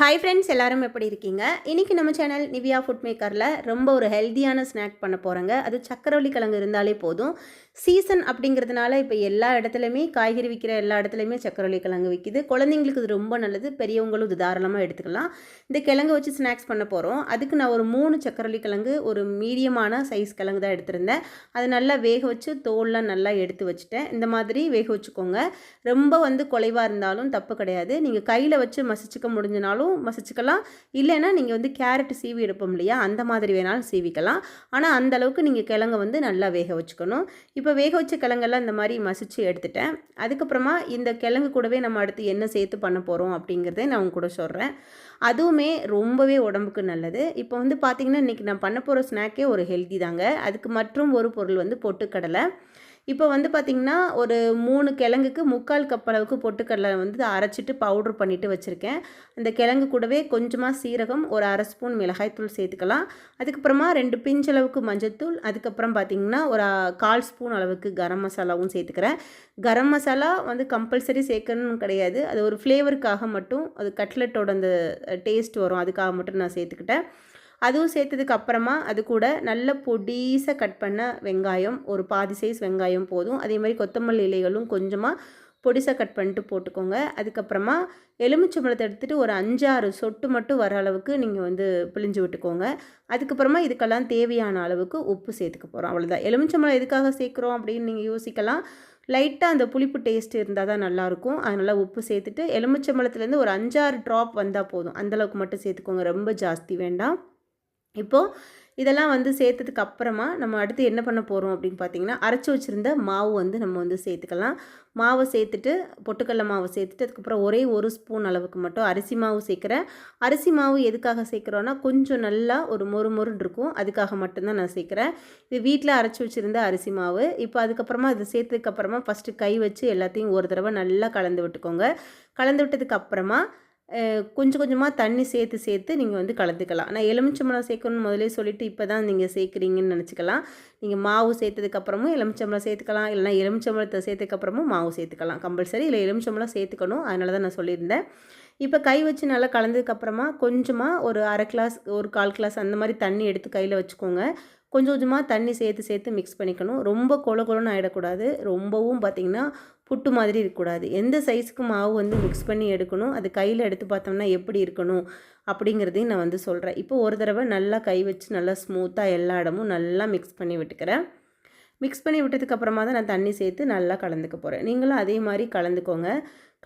Hi friends எல்லாரும் எப்படி இருக்கீங்க? இன்றைக்கி நம்ம சேனல் நிவியா ஃபுட் மேக்கரில் ரொம்ப ஒரு ஹெல்த்தியான ஸ்நாக் பண்ண போகிறோங்க அது சக்கரவள்ளி கிழங்கு இருந்தாலே போதும். சீசன் அப்படிங்கிறதுனால இப்போ எல்லா இடத்துலையுமே காய்கறி விற்கிற எல்லா இடத்துலையுமே சக்கரவள்ளி கிழங்கு விற்கிது குழந்தைங்களுக்கு இது ரொம்ப நல்லது. பெரியவங்களும் இது தாராளமாக எடுத்துக்கலாம். இந்த கிழங்கு வச்சு ஸ்நாக்ஸ் பண்ண போகிறோம் அதுக்கு நான் ஒரு மூணு சக்கரவள்ளி கிழங்கு ஒரு மீடியமான சைஸ் கிழங்கு தான் எடுத்திருந்தேன். அது நல்லா வேக வச்சு தோல்லாம் நல்லா எடுத்து வச்சுட்டேன். இந்த மாதிரி வேக வச்சுக்கோங்க. ரொம்ப வந்து குலைவாக இருந்தாலும் தப்பு கிடையாது. நீங்கள் கையில் வச்சு மசிச்சுக்க முடிஞ்சனாலும் மசிச்சுக்கலாம். இல்லைன்னா நீங்கள் வந்து கேரட் சீவி எடுப்போம் இல்லையா? அந்த மாதிரி வேணாலும் சீவிக்கலாம். ஆனால் அந்த அளவுக்கு நீங்கள் கிழங்கை வந்து நல்லா வேக வச்சுக்கணும். இப்போ வேக வச்ச கிழங்கெல்லாம் இந்த மாதிரி மசிச்சு எடுத்துட்டேன். அதுக்கப்புறமா இந்த கிழங்கு கூடவே நம்ம அடுத்து என்ன சேர்த்து பண்ண போகிறோம் அப்படிங்கிறதே நான் உங்க கூட சொல்கிறேன் அதுவுமே ரொம்பவே உடம்புக்கு நல்லது. இப்போ வந்து பார்த்திங்கன்னா இன்றைக்கி நான் பண்ண போகிற ஸ்நாக்கே ஒரு ஹெல்த்தி தாங்க. அதுக்கு மற்றும் ஒரு பொருள் வந்து பொட்டுக்கடலை. இப்போ வந்து பார்த்திங்கன்னா ஒரு மூணு கிழங்குக்கு முக்கால் கப் அளவுக்கு பொட்டுக்கடலை வந்து அரைச்சிட்டு பவுட்ரு பண்ணிவிட்டு வச்சுருக்கேன். அந்த கிழங்கு கூடவே கொஞ்சமாக சீரகம் ஒரு அரை ஸ்பூன் மிளகாய்த்தூள் சேர்த்துக்கலாம். அதுக்கப்புறமா ரெண்டு பிஞ்ச் அளவுக்கு மஞ்சத்தூள் அதுக்கப்புறம் பார்த்திங்கன்னா ஒரு கால் ஸ்பூன் அளவுக்கு கரம் மசாலாவும் சேர்த்துக்கிறேன். கரம் மசாலா வந்து கம்பல்சரி சேர்க்கணும்னு கிடையாது. அது ஒரு ஃப்ளேவருக்காக மட்டும் அது கட்லெட்டோட அந்த டேஸ்ட் வரும். அதுக்காக மட்டும் நான் சேர்த்துக்கிட்டேன். அதுவும் சேர்த்ததுக்கு அப்புறமா அது கூட நல்ல பொடிசாக கட் பண்ண வெங்காயம் ஒரு பாதி சைஸ் வெங்காயம் போதும். அதே மாதிரி கொத்தமல்லி இலைகளும் கொஞ்சமாக பொடிசாக கட் பண்ணிட்டு போட்டுக்கோங்க. அதுக்கப்புறமா எலுமிச்சம்பழத்தை எடுத்துகிட்டு ஒரு அஞ்சாறு சொட்டு மட்டும் வர அளவுக்கு நீங்கள் வந்து பிழிஞ்சு விட்டுக்கோங்க. அதுக்கப்புறமா இதுக்கெல்லாம் தேவையான அளவுக்கு உப்பு சேர்த்துக்க போகிறோம் அவ்வளோதான் எலுமிச்சம்பழம் எதுக்காக சேர்க்குறோம் அப்படின்னு நீங்கள் யோசிக்கலாம். லைட்டாக அந்த புளிப்பு டேஸ்ட் இருந்தால் தான் நல்லாயிருக்கும். அதனால் உப்பு சேர்த்துட்டு எலுமிச்சம்பழத்துலேருந்து ஒரு அஞ்சாறு ட்ராப் வந்தால் போதும். அந்தளவுக்கு மட்டும் சேர்த்துக்கோங்க. ரொம்ப ஜாஸ்தி வேண்டாம். இப்போது இதெல்லாம் வந்து சேர்த்ததுக்கு அப்புறமா நம்ம அடுத்து என்ன பண்ண போகிறோம் அப்படின்னு பார்த்தீங்கன்னா அரைச்சி வச்சுருந்த மாவு வந்து நம்ம வந்து சேர்த்துக்கலாம். மாவை சேர்த்துட்டு பொட்டுக்கடல மாவு சேர்த்துட்டு அதுக்கப்புறம் ஒரே ஒரு ஸ்பூன் அளவுக்கு மட்டும் அரிசி மாவு சேர்க்குறேன். அரிசி மாவு எதுக்காக சேர்க்குறோன்னா கொஞ்சம் நல்லா ஒரு மொறு மொறுன்னு இருக்கும். அதுக்காக மட்டும்தான் நான் சேர்க்குறேன். இது வீட்டில் அரைச்சி வச்சுருந்த அரிசி மாவு. இப்போ அதுக்கப்புறமா இதை சேர்த்ததுக்கப்புறமா ஃபஸ்ட்டு கை வச்சு எல்லாத்தையும் ஒரு தடவை நல்லா கலந்து விட்டுக்கோங்க. கலந்து விட்டதுக்கு அப்புறமா கொஞ்சம் கொஞ்சமாக தண்ணி சேர்த்து சேர்த்து நீங்கள் வந்து கலந்துக்கலாம். நான் எலுமிச்சம்பழம் சேர்க்கணும்னு முதலே சொல்லிவிட்டு இப்போ தான் நீங்கள் சேர்க்குறீங்கன்னு நினச்சிக்கலாம். நீங்கள் மாவு சேர்த்ததுக்கப்புறமும் எலுமிச்சம்பழம் சேர்த்துக்கலாம். இல்லைனா எலுமிச்சம்பழத்தை சேர்த்துக்கப்புறமும் மாவு சேர்த்துக்கலாம். கம்பல்சரி இல்லை எலுமிச்சம்பழம் சேர்த்துக்கணும். அதனால தான் நான் சொல்லியிருந்தேன். இப்போ கை வச்சு நல்லா கலந்ததுக்கப்புறமா கொஞ்சமாக ஒரு அரை கிளாஸ் ஒரு கால் கிளாஸ் அந்த மாதிரி தண்ணி எடுத்து கையில் வச்சுக்கோங்க. கொஞ்சம் கொஞ்சமாக தண்ணி சேர்த்து சேர்த்து மிக்ஸ் பண்ணிக்கணும். ரொம்ப கொல கொலன்னு ஆகிடக்கூடாது ரொம்பவும் பார்த்திங்கன்னா புட்டு மாதிரி இருக்கக்கூடாது. எந்த சைஸுக்கு மாவு வந்து மிக்ஸ் பண்ணி எடுக்கணும் அது கையில் எடுத்து பார்த்தோம்னா எப்படி இருக்கணும் அப்படிங்கிறதையும் நான் வந்து சொல்கிறேன் இப்போ ஒரு தடவை நல்லா கை வச்சு நல்லா ஸ்மூத்தாக எல்லா இடமும் நல்லா மிக்ஸ் பண்ணி விட்டுக்கிறேன். மிக்ஸ் பண்ணி விட்டதுக்கப்புறமா தான் நான் தண்ணி சேர்த்து நல்லா கலந்துக்க போகிறேன் நீங்களும் அதே மாதிரி கலந்துக்கோங்க.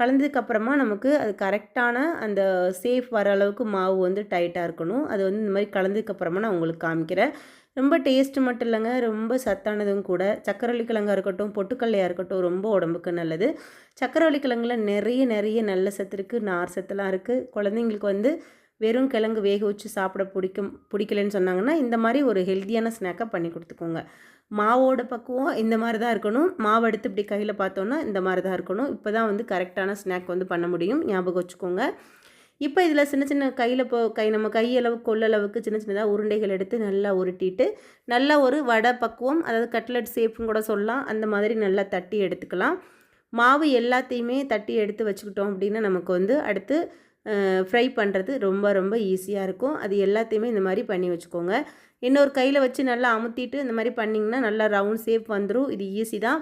கலந்ததுக்கப்புறமா நமக்கு அது கரெக்டான அந்த சேஃப் வர அளவுக்கு மாவு வந்து டைட்டாக இருக்கணும். அது வந்து இந்த மாதிரி கலந்ததுக்கப்புறமா நான் உங்களுக்கு காமிக்கிறேன். ரொம்ப டேஸ்ட் மட்டும் இல்லைங்க ரொம்ப சத்தானதும் கூட. சக்கரவள்ளி கிழங்காக இருக்கட்டும் பொட்டுக்கல்லையாக இருக்கட்டும் ரொம்ப உடம்புக்கு நல்லது. சக்கரவள்ளி கிழங்குல நிறைய நிறைய நல்ல சத்து இருக்குது நார் சத்துலாம் இருக்குது குழந்தைங்களுக்கு வந்து வெறும் கிழங்கு வேக வச்சு சாப்பிட பிடிக்கும் பிடிக்கலன்னு சொன்னாங்கன்னா இந்த மாதிரி ஒரு ஹெல்த்தியான ஸ்நாக்கை பண்ணி கொடுத்துக்கோங்க. மாவோட பக்குவம் இந்த மாதிரி தான் இருக்கணும். மாவு எடுத்து இப்படி கையில் பார்த்தோன்னா இந்த மாதிரி தான் இருக்கணும். இப்போ தான் வந்து கரெக்டான ஸ்நாக் வந்து பண்ண முடியும். ஞாபகம் வச்சுக்கோங்க. இப்போ இதில் சின்ன சின்ன கையில் இப்போ கை நம்ம கையளவு கொள்ளளவுக்கு சின்ன சின்னதாக உருண்டைகள் எடுத்து நல்லா உருட்டிட்டு நல்லா ஒரு வடை பக்குவம் அதாவது கட்லெட் சேஃப்னு கூட சொல்லலாம் அந்த மாதிரி நல்லா தட்டி எடுத்துக்கலாம். மாவு எல்லாத்தையுமே தட்டி எடுத்து வச்சுக்கிட்டோம் அப்படின்னா நமக்கு வந்து அடுத்து ஃப்ரை பண்ணுறது ரொம்ப ரொம்ப ஈஸியாக இருக்கும். அது எல்லாத்தையுமே இந்த மாதிரி பண்ணி வச்சுக்கோங்க. இன்னொரு கையில் வச்சு நல்லா அமுத்திட்டு இந்த மாதிரி பண்ணிங்கன்னா நல்லா ரவுண்ட் ஷேப் வந்துடும் இது ஈஸி தான்.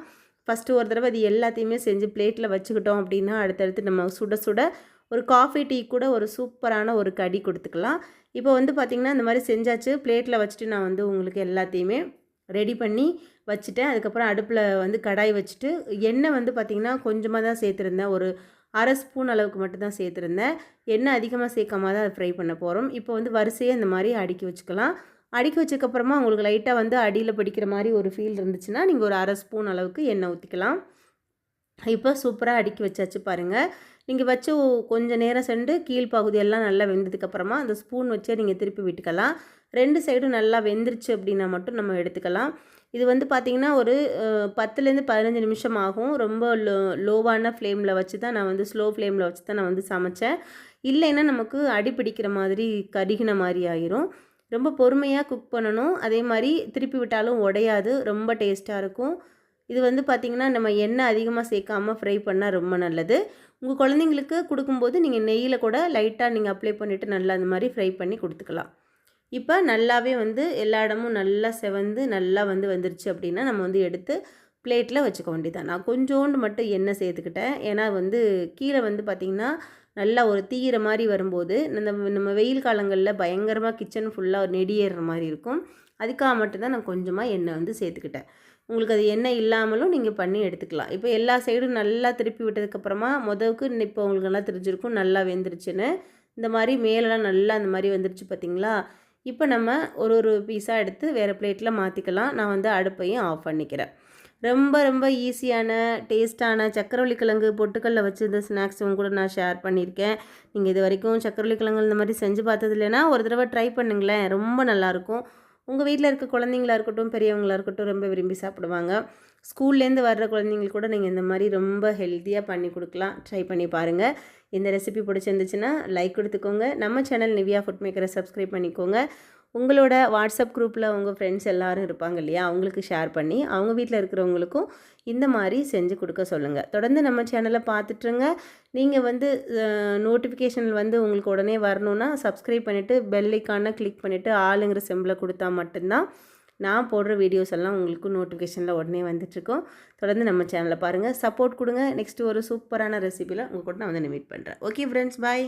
ஃபஸ்ட்டு ஒரு தடவை அது எல்லாத்தையுமே செஞ்சு பிளேட்டில் வச்சுக்கிட்டோம் அப்படின்னா அடுத்தடுத்து நம்ம சுட சுட ஒரு காஃபி டீ கூட ஒரு சூப்பரான ஒரு கடி கொடுத்துக்கலாம். இப்போ வந்து பார்த்திங்கன்னா இந்த மாதிரி செஞ்சாச்சு. பிளேட்டில் வச்சுட்டு நான் வந்து உங்களுக்கு எல்லாத்தையுமே ரெடி பண்ணி வச்சுட்டேன். அதுக்கப்புறம் அடுப்பில் வந்து கடாய் வச்சுட்டு எண்ணெய் வந்து பார்த்திங்கன்னா கொஞ்சமாக தான் சேர்த்துருந்தேன். ஒரு அரை ஸ்பூன் அளவுக்கு மட்டும் தான் சேர்த்துருந்தேன். எண்ணெய் அதிகமாக சேர்க்காம தான் அதை ஃப்ரை பண்ண போகிறோம் இப்போ வந்து வரிசையாக இந்த மாதிரி அடுக்கி வச்சுக்கலாம். அடுக்கி வச்சக்கப்புறமா உங்களுக்கு லைட்டாக வந்து அடியில் பிடிக்கிற மாதிரி ஒரு ஃபீல் இருந்துச்சுன்னா நீங்கள் ஒரு அரை ஸ்பூன் அளவுக்கு எண்ணெய் ஊற்றிக்கலாம் இப்போ சூப்பராக அடுக்கி வச்சாச்சு பாருங்கள் நீங்கள் வச்சு கொஞ்சம் நேரம் சென்று கீழ்ப்பகுதியெல்லாம் நல்லா வெந்ததுக்கப்புறமா அந்த ஸ்பூன் வச்சே நீங்கள் திருப்பி விட்டுக்கலாம். ரெண்டு சைடும் நல்லா வெந்துருச்சு அப்படின்னா மட்டும் நம்ம எடுத்துக்கலாம். இது வந்து பார்த்திங்கன்னா ஒரு பத்துலேருந்து பதினஞ்சு நிமிஷம் ஆகும். ரொம்ப லோ லோவான ஃப்ளேமில் வச்சு தான் நான் வந்து ஸ்லோ ஃப்ளேமில் வச்சு தான் நான் வந்து சமைச்சேன். இல்லைன்னா நமக்கு அடி பிடிக்கிற மாதிரி கருகின மாதிரி ஆயிரும். ரொம்ப பொறுமையாக குக் பண்ணணும். அதே மாதிரி திருப்பி விட்டாலும் உடையாது. ரொம்ப டேஸ்ட்டாக இருக்கும். இது வந்து பார்த்திங்கன்னா நம்ம எண்ணெய் அதிகமாக சேர்க்காமல் ஃப்ரை பண்ணால் ரொம்ப நல்லது. உங்கள் குழந்தைங்களுக்கு கொடுக்கும்போது நீங்கள் நெய்யில் கூட லைட்டாக நீங்கள் அப்ளை பண்ணிவிட்டு நல்லா அந்த மாதிரி ஃப்ரை பண்ணி கொடுத்துக்கலாம். இப்போ நல்லாவே வந்து எல்லா இடமும் நல்லா செவந்து நல்லா வந்து வந்துருச்சு அப்படின்னா நம்ம வந்து எடுத்து பிளேட்டில் வச்சுக்க வேண்டியதான் நான் கொஞ்சோண்டு மட்டும் எண்ணெய் சேர்த்துக்கிட்டேன். ஏன்னா வந்து கீழே வந்து பார்த்திங்கன்னா நல்லா ஒரு தீயிற மாதிரி வரும்போது இந்த நம்ம வெயில் காலங்களில் பயங்கரமாக கிச்சன் ஃபுல்லாக நெடியேறுற மாதிரி இருக்கும். அதுக்காக மட்டும்தான் நான் கொஞ்சமாக எண்ணெய் வந்து சேர்த்துக்கிட்டேன். உங்களுக்கு அது எண்ணெய் இல்லாமலும் நீங்கள் பண்ணி எடுத்துக்கலாம். இப்போ எல்லா சைடும் நல்லா திருப்பி விட்டதுக்கப்புறமா முதவுக்கு இப்போ உங்களுக்கு நல்லா தெரிஞ்சிருக்கும் நல்லா வெந்துருச்சுன்னு இந்த மாதிரி மேலெலாம் நல்லா அந்த மாதிரி வந்துருச்சு பார்த்தீங்களா இப்போ நம்ம ஒரு ஒரு பீஸாக எடுத்து வேறு பிளேட்டில் மாற்றிக்கலாம் நான் வந்து அடுப்பையும் ஆஃப் பண்ணிக்கிறேன். ரொம்ப ரொம்ப ஈஸியான டேஸ்ட்டான சக்கரவள்ளி கிழங்கு பொட்டுக்கல்ல வச்சு இந்த ஸ்நாக்ஸும் கூட நான் ஷேர் பண்ணியிருக்கேன். நீங்கள் இது வரைக்கும் சக்கரவள்ளி கிழங்கு இந்த மாதிரி செஞ்சு பார்த்தது இல்லைன்னா ஒரு தடவை ட்ரை பண்ணுங்களேன். ரொம்ப நல்லாயிருக்கும் உங்கள் வீட்டில் இருக்க குழந்தைங்களா இருக்கட்டும் பெரியவங்களா இருக்கட்டும் ரொம்ப விரும்பி சாப்பிடுவாங்க. ஸ்கூல்லேருந்து வர்ற குழந்தைங்களுக்கு கூட நீங்கள் இந்த மாதிரி ரொம்ப ஹெல்த்தியாக பண்ணி கொடுக்கலாம். ட்ரை பண்ணி பாருங்கள் இந்த ரெசிபி பிடிச்சிருந்துச்சுன்னா லைக் கொடுத்துக்கோங்க. நம்ம சேனல் நிவியா ஃபுட் மேக்கரை சப்ஸ்கிரைப் பண்ணிக்கோங்க. உங்களோட வாட்ஸ்அப் குரூப்பில் உங்கள் ஃப்ரெண்ட்ஸ் எல்லோரும் இருப்பாங்க இல்லையா? அவங்களுக்கு ஷேர் பண்ணி அவங்க வீட்டில் இருக்கிறவங்களுக்கும் இந்த மாதிரி செஞ்சு கொடுக்க சொல்லுங்கள் தொடர்ந்து நம்ம சேனலை பார்த்துட்ருங்க நீங்கள் வந்து நோட்டிஃபிகேஷன் வந்து உங்களுக்கு உடனே வரணுன்னா சப்ஸ்கிரைப் பண்ணிவிட்டு பெல்லைக்கான கிளிக் பண்ணிவிட்டு ஆளுங்கிற செம்பில் கொடுத்தா மட்டும்தான் நான் போடுற வீடியோஸ் எல்லாம் உங்களுக்கு நோட்டிஃபிகேஷனில் உடனே வந்துட்டுருக்கோம். தொடர்ந்து நம்ம சேனலை பாருங்கள் சப்போர்ட் கொடுங்க. நெக்ஸ்ட்டு ஒரு சூப்பரான ரெசிபியில் உங்கள் கூட நான் வந்து மீட் பண்ணுறேன் ஓகே ஃப்ரெண்ட்ஸ் பாய்